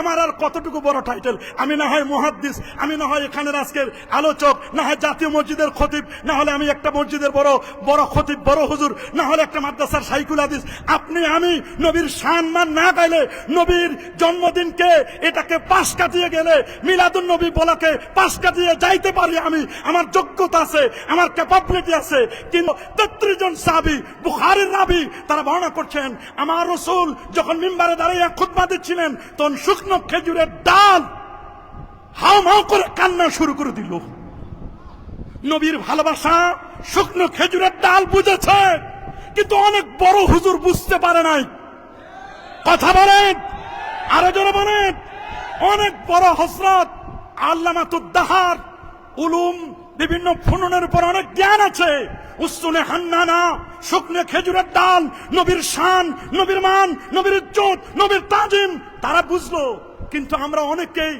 আমার আর কতটুকু বড় টাইটেল আমি না হয় মুহাদ্দিস, আমি না হয় এখানের আজকের আলোচক, না হয় জাতীয় মসজিদের খতিব, না হলে আমি একটা মসজিদের বড় বড় খতিব, বড় হুজুর, না হলে একটা মাদ্রাসার সাইকুল হাদিস। আপনি, আমি নবীর সম্মান না গাইলে নবীর জন্মদিনকে এটাকে পাশ কাটিয়ে গেলে, মিলাদুন নবী বলাকে পাশ কাটিয়ে যাইতে পারি আমি। আমার যোগ্যতা আছে, আমার ক্যাপাবিলিটি আছে, কিন্তু তেত্রিশ জন সাহাবি, বুখারের রাবি, তারা বর্ণনা করছেন, আমার রসুল যখন মিম্বারে দাঁড়িয়ে খুতবা দিচ্ছিলেন, তখন শুকনো খেজুরের ডাল হাও মাও করে কান্না শুরু করে দিল। নবীর ভালোবাসা শুকনো খেজুরের ডাল বুঝেছে, কিন্তু অনেক বড় হুজুর বুঝতে পারে নাই। কথা বলেন, আরও জোরে বলেন। অনেক বড় হসরত আল্লামাতুদ্দাহার উলুম বিভিন্ন ফুননের উপর অনেক জ্ঞান আছে। উস্তুনে হান্নানা, শুকনে খেজুরের ডাল, নবীর শান, নবীর মান, নবীর ইজ্জত, নবীর তাজিম, তারা বুঝলো। কিন্তু আমরা অনেকেই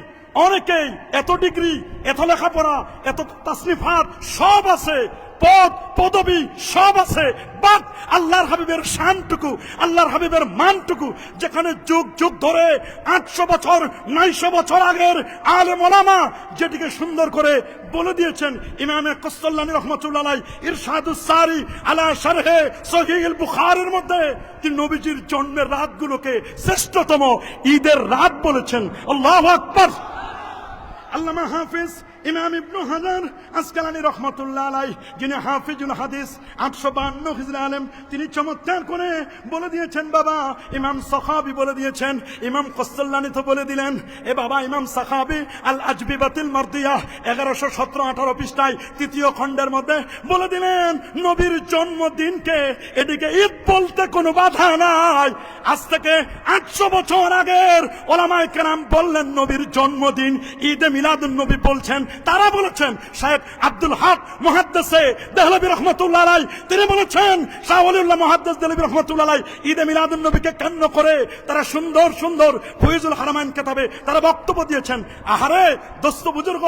অনেকেই, এত ডিগ্রি, এত লেখাপড়া, এত তাসনিফাত সব আছে। পদ, পদবি সব আছে। বাট আল্লাহর হাবিবের শানটুকু, আল্লাহর হাবিবের মানটুকু। যেখানে যুগ যুগ ধরে আটশো বছর, নয়শো বছর আগের আলে মোলামা যেটিকে সুন্দর করে বলে দিয়েছেন ইমামে কস্তল্লানি রহমতুল্লাহ ইরশাদুস সারি আলা শারহে সহিল বুখারের মধ্যে, তিনি নবীজির জন্মের রাতগুলোকে শ্রেষ্ঠতম ঈদের রাত বলেছেন। আল্লাহ আকবার। আল্লামা হাফিজ ইমাম ইবনু হাজার আসকালানি রহমতুল্লাহ আলাই যিনি হাফিজুল হাদিস আটশো বান্ন হিজরা আলেম, তিনি চমৎকার করে বলে দিয়েছেন, বাবা, ইমাম সখাবি বলে দিয়েছেন, ইমাম কস্তল্লানি তো বলে দিলেন, এ বাবা, ইমাম সাখাবি আল আজবি বাতিল মারদিয়া, এগারোশো সতেরো আঠারো পৃষ্ঠায় তৃতীয় খণ্ডের মধ্যে বলে দিলেন, নবীর জন্মদিনকে এদিকে ঈদ বলতে কোনো বাধা নাই। আজ থেকে আটশো বছর আগের ওলামায় কেরাম বললেন, নবীর জন্মদিন ঈদে মিলাদুন নবী বলছেন তারা বলেছেন, সাহেব আব্দুল হক মহাদ্দেসে দেহলবী রহমতুল্লাহ আলাই, তিনি বলেছেন, শাহ অলিউল্লাহ মহাদ্দেস দেহলবী রহমতুল্লাহ আলাই ঈদে মিলাদুন নবীকে কেন্দ্র করে তারা সুন্দর সুন্দর ফৈজুল হারামাইন কেতাবে তারা বক্তব্য দিয়েছেন। আহারে, দোস্ত বুজুর্গ,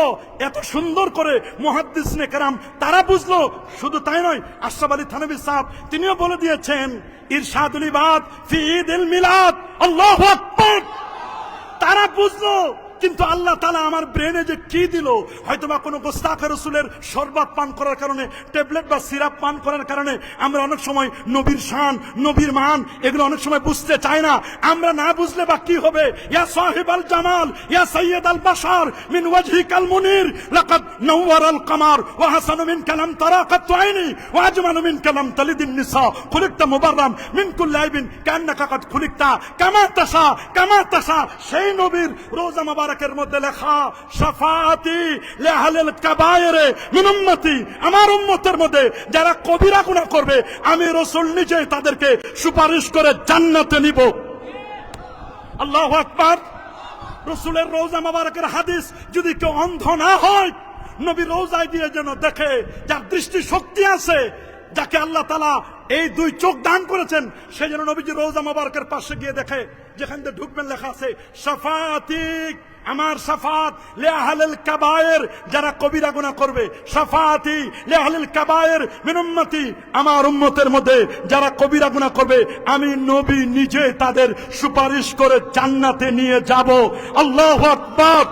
এত সুন্দর করে মহাদ্দিস নে কেরাম, তারা বুঝলো, শুধু তাই নয়, আশরাফ আলী থানবী সাহেব, তিনিও বলে দিয়েছেন, ইরশাদুল ইবাদ ফি ঈদুল মিলাদ, আল্লাহু আকবার। তারা বুঝলো কিন্তু আল্লাহ তালা আমার ব্রেনে যে কি দিল হয়তো বা কোনো গোস্তাখা রসুলের শরবত পান করার কারণে ট্যাবলেট বা সিরাপ পান করার কারণে, আমরা অনেক সময় নবীর শান, নবীর মান, এগুলো অনেক সময় বুঝতে চাই না। আমরা না বুঝলে বা কি হবে? ইয়া সাহেব আল জামাল, ইয়া সৈয়দ আল বাসার মিন ওয়াজহি কাল মুনির, লাকাদ নওয়ার আল কামার, ওয়া হাসানু মিন কালাম তারাকাত আইনি, ওয়া আজমানু মিন কালাম তালিদিন নিসা, খুলিকতা মুবাররাম, মিন কুল্লি আইবিন, কান্নাকা কাদ খুলিকতা, কামা তাসা কামা তাসা সেই নবীর রোজা মুবারকের মধ্যে লেখা, শাফাআতি লিআহলিল কাবায়েরে মিন উম্মতি। আমার উম্মতের মধ্যে যারা কবিরা গুনাহ করবে, আমি রাসূল নিজেই তাদেরকে সুপারিশ করে জান্নাতে নিব। আল্লাহু আকবার। রসুলের রোজা মোবারকের হাদিস যদি কেউ অন্ধ না হয়, নবী রোজায় দিয়ে যেন দেখে যার দৃষ্টি শক্তি আছে, যাকে আল্লাহ তালা এই দুই চোখ দান করেছেন, সে যেন নবীজি রোজা মোবারকের পাশে গিয়ে দেখে যেখান থেকে ঢুকবেন লেখা আছে সাফাতিক আমার সাফাত লেহালিল কাবায়ের, যারা কবিরা গুণা করবে সাফাতি লেহালিল কাবায়ের মিনুম্মতি আমার উম্মতের মধ্যে যারা কবিরা গুণা করবে, আমি নবী নিজে তাদের সুপারিশ করে জান্নাতে নিয়ে যাব। আল্লাহ আকবার!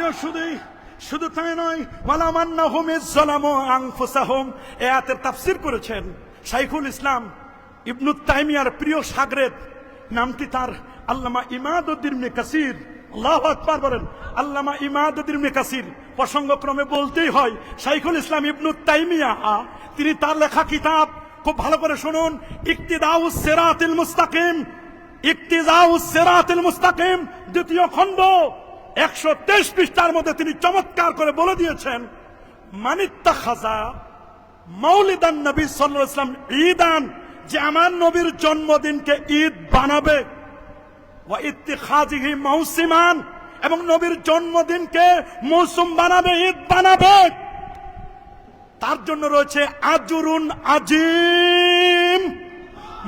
প্রিয় শুধু শুধু তাই নয় এ আয়াতের তাফসীর করেছেন শাইখুল ইসলাম ইবনু তাইমিয়ার প্রিয় সাগরেদ। নামটি তার আল্লামা আল্লাহু বলেন, আল্লামা প্রসঙ্গক্রমে বলতেই হয়, শাইখুল ইসলাম ইবনু তাইমিয়া, তিনি তার লেখা কিতাব খুব ভালো করে শুনুন ইকতিদাউস সিরাতিল মুস্তাকিম ইকতিদাউস সিরাতিল মুস্তাকিম, দ্বিতীয় খণ্ড। একশো তেইশ পৃষ্ঠার মধ্যে তিনি চমৎকার করে বলে দিয়েছেন মানিত্তা খাজা মৌলিদান নবী সাল্লাহ ইসলাম ঈদান, যে আমার নবীর জন্মদিনকে ঈদ বানাবে। ওয়া ইত্তিখাজিহি মৌসিমান, এবং নবীর জন্মদিনকে মৌসুম বানাবে, ঈদ বানাবে। তার জন্য রয়েছে আজরুন আজিম,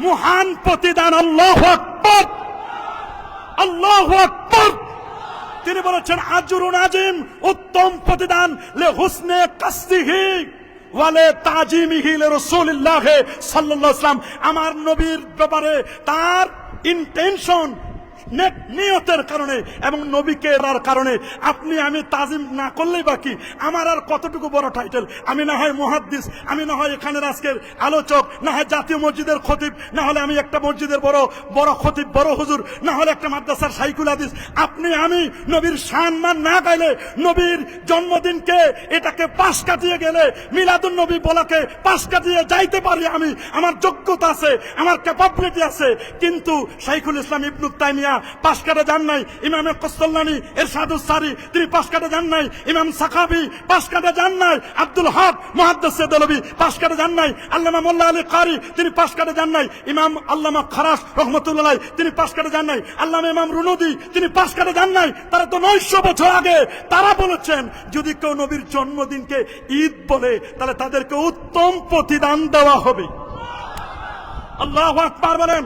মহান প্রতিদান, আল্লাহ আকবর আল্লাহ আকবর। তিনি বলেছেন, আজরুন আজিম, উত্তম প্রতিদান, লে হুসনে কাস্তিহি ওয়ালে তাজিমিহি লে রাসূলুল্লাহ সাল্লাল্লাহু আলাইহি আমার নবীর ব্যাপারে তার ইন্টেনশন নিয়তের কারণে এবং নবীকে এরার কারণে। আপনি, আমি তাজিম না করলেই বাকি আমার আর কতটুকু বড় টাইটেল আমি না হয় মুহাদ্দিস, আমি না হয় এখানের আজকের আলোচক, না হয় জাতীয় মসজিদের খতিব, না হলে আমি একটা মসজিদের বড় বড় খতিব, বড় হুজুর, না হলে একটা মাদ্রাসার সাইকুল হাদিস। আপনি, আমি নবীর সম্মান না গাইলে নবীর জন্মদিনকে এটাকে পাশ কাটিয়ে গেলে, মিলাদুন নবী বলাকে পাশ কাটিয়ে যাইতে পারি আমি। আমার যোগ্যতা আছে, আমার ক্যাপাবিলিটি আছে। কিন্তু শাইখুল ইসলাম ইবনু তাইমিয়া পাশ কাটা যান নাই। ইমামে কস্তল্লানি এর সাধু সারি তিনি পাশ কাটা যান নাই। ইমাম সাকাবি পাশ কাটা যান নাই। আব্দুল হক, মহাদ্দেস দলবি পাশ কাটা যান নাই। আল্লামা মোল্লা আলী কারি, তিনি পাশ কাটা যান নাই। ইমাম আল্লামা খারাস রহমতুল্লাহ, তিনি পাশ কাটা যান নাই। আল্লামা ইমাম রুনদি, তিনি পাশ কাটা যান নাই। তারা তো নয়শো বছর আগে তারা বলেছেন, যদি কেউ নবীর জন্মদিনকে ঈদ বলে, তাহলে তাদেরকে উত্তম প্রতিদান দেওয়া হবে। আল্লাহ আকবার বলেন,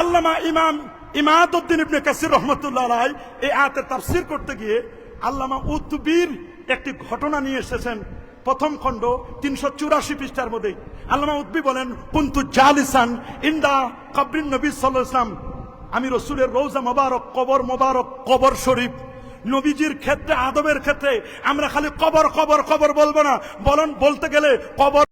আল্লামা ইমাম ইমাদউদ্দিন ইবনে কাসির রহমতুল্লাহ আলাই এই আয়াতের তাফসীর করতে গিয়ে আল্লামা একটি ঘটনা নিয়ে এসেছেন। প্রথম খণ্ড তিনশো চুরাশি পৃষ্ঠার মধ্যে। আল্লামা উদ্বি বলেন, কুন্তু জালিসান ইন্দা কবরিন নবী আলাইহি আমি রসুলের রৌজা মোবারক, কবর মোবারক, কবর শরীফ। নবীজির ক্ষেত্রে, আদবের ক্ষেত্রে আমরা খালি কবর কবর কবর বলব না। বলন, বলতে গেলে কবর